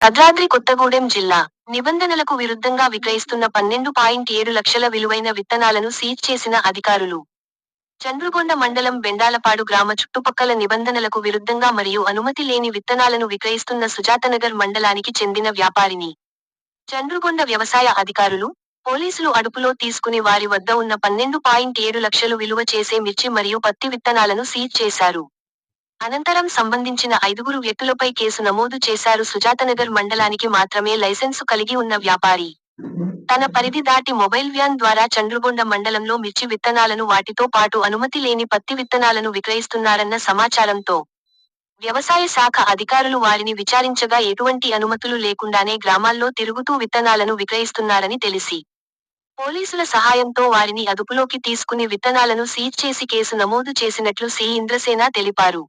భద్రాద్రి కొత్తగూడెం జిల్లా నిబంధనలకు విరుద్ధంగా విక్రయిస్తున్న పన్నెండు పాయింట్ ఏడు లక్షల విలువైన విత్తనాలను సీజ్ చేసిన అధికారులు. చంద్రుగొండ మండలం బెండాలపాడు గ్రామ చుట్టుపక్కల నిబంధనలకు విరుద్ధంగా మరియు అనుమతి లేని విత్తనాలను విక్రయిస్తున్న సుజాతనగర్ మండలానికి చెందిన వ్యాపారిని. చంద్రుగొండ వ్యవసాయ అధికారులు పోలీసులు అడుపులో తీసుకుని వారి వద్ద ఉన్న పన్నెండు పాయింట్ ఏడు లక్షలు విలువ చేసే మిర్చి మరియు పత్తి విత్తనాలను సీజ్ చేశారు. అనంతరం సంబంధించిన ఐదుగురు వ్యక్తులపై కేసు నమోదు చేశారు సుజాతనగర్ మండలానికి మాత్రమే లైసెన్సు కలిగి ఉన్న వ్యాపారి. తన పరిధి దాటి మొబైల్ వ్యాన్ ద్వారా చంద్రుగొండ మండలంలో మిర్చి విత్తనాలను వాటితో పాటు అనుమతి లేని పత్తి విత్తనాలను విక్రయిస్తున్నారన్న సమాచారంతో వ్యవసాయ శాఖ అధికారులు వారిని విచారించగా ఎటువంటి అనుమతులు లేకుండానే గ్రామాల్లో తిరుగుతూ విత్తనాలను విక్రయిస్తున్నారని తెలిసి పోలీసుల సహాయంతో వారిని అదుపులోకి తీసుకుని విత్తనాలను సీజ్ చేసి కేసు నమోదు చేసినట్లు సి. ఇంద్రసేన తెలిపారు.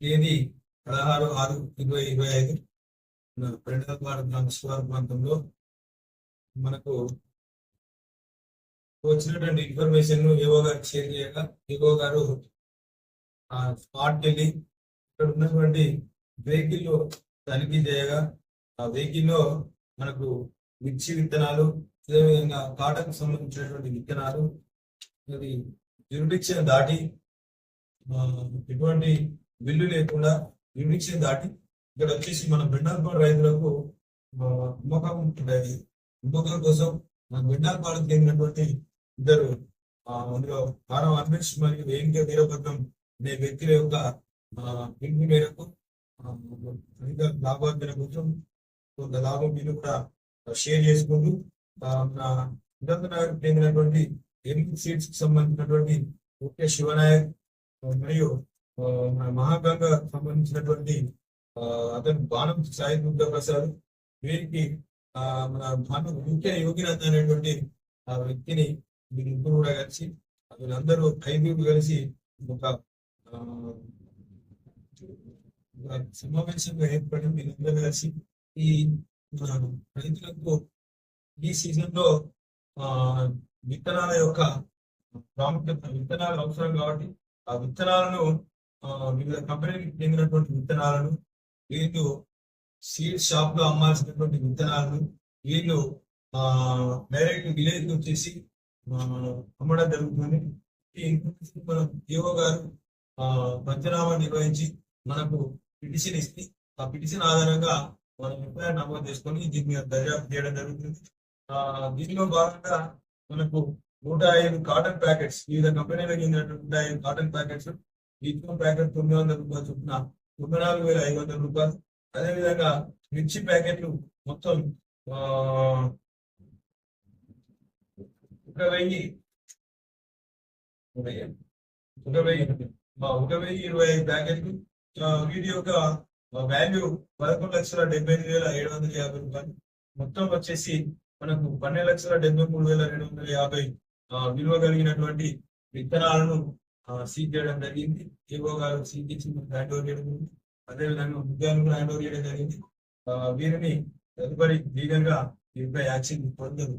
తేదీ పదహారు ఆరు ఇరవై ఇరవై ఐదు. రెండవ గ్రామ శివారు ప్రాంతంలో మనకు వచ్చినటువంటి ఇన్ఫర్మేషన్ను ఏవో గారు షేర్ చేయగా ఏవో గారు ఆ స్పాట్ వెళ్ళి ఇక్కడ ఉన్నటువంటి వెహికల్ తనిఖీ చేయగా ఆ వెహికల్లో మనకు మిర్చి విత్తనాలు అదేవిధంగా కాటన్ సంబంధించినటువంటి విత్తనాలు అది జ్యూరిడిక్షన్ దాటి ఆ, ఎటువంటి బిల్లు లేకుండా లిమిట్స్ దాటి ఇక్కడ వచ్చేసి మన బెండాల్పాడు రైతులకు అమ్మకం ఉంటుంది అమ్మకం కోసం మన బెండాల్పాడుకు చెందినటువంటి ఇద్దరు ఆ, అందులో కారం అన్వేష్ మరియు వేంక వీరభద్రం అనే వ్యక్తుల యొక్క ఆ, పిలుపు మేరకు లాభార్జన కోసం కొంత లాభం మీరు కూడా షేర్ చేసుకుంటూ మన నిరంతరం చెందినటువంటి ఎనిమిది సీట్స్కి సంబంధించినటువంటి ముఖ్య శివనాయక్ మరియు మన మహాగంగ సంబంధించినటువంటి అతను బాణం సాయి దుర్గా ప్రసాద్ వీరికి ఆ, మన భాను ముఖ్య యోగినాథ్ అనేటువంటి ఆ వ్యక్తిని వీరిద్దరు కూడా కలిసి వీళ్ళందరూ ఖైదీలు కలిసి ఒక ఆ, సమావేశంగా ఏర్పడి వీళ్ళందరూ కలిసి ఈ రైతులకు ఈ సీజన్లో ఆ విత్తనాల యొక్క ప్రాముఖ్యత విత్తనాలు అవసరం కాబట్టి ఆ విత్తనాలను వివిధ కంపెనీలకు చెందినటువంటి విత్తనాలను వీళ్ళు సీడ్ షాప్లో అమ్మాల్సినటువంటి విత్తనాలను వీళ్ళు ఆ డైరెక్ట్ విలేజ్ వచ్చేసి అమ్మడం జరుగుతుంది. ఈ మనం గారు ఆ పంచనామా నిర్వహించి మనకు పిటిషన్ ఇస్తే ఆ పిటిషన్ ఆధారంగా మనం ఎఫ్ఐఆర్ నమోదు చేసుకొని దీని మీద దర్యాప్తు చేయడం జరుగుతుంది. ఆ దీనిలో భాగంగా మనకు నూట ఐదు కాటన్ ప్యాకెట్స్ వివిధ కంపెనీలకు చెందినటువంటి నూట ఐదు కాటన్ ప్యాకెట్స్ ఈచ్ ప్యాకెట్ తొమ్మిది వందల రూపాయలు చొప్పున తొంభై నాలుగు వేల ఐదు వందల రూపాయలు. అదేవిధంగా మిర్చి ప్యాకెట్లు మొత్తం ఒక వెయ్యి ఒక వెయ్యి ఒక వెయ్యి ఇరవై ఐదు ప్యాకెట్లు. వీటి యొక్క వాల్యూ పదకొండు లక్షల డెబ్బై ఎనిమిది వేల ఏడు వందల యాభై రూపాయలు. మొత్తం వచ్చేసి మనకు పన్నెండు లక్షల డెబ్బై మూడు వేల రెండు వందల యాభై విలువ కలిగినటువంటి విత్తనాలను సీట్ చేయడం జరిగింది. ఏవో గారు సీట్ ఇచ్చి హ్యాండ్ ఓవర్ చేయడం జరిగింది. అదేవిధంగా ఉద్యోగులు కూడా హ్యాండ్ ఓవర్ చేయడం జరిగింది. వీరిని తదుపరి లీగల్గా దీనిపై యాక్షన్ పొందదు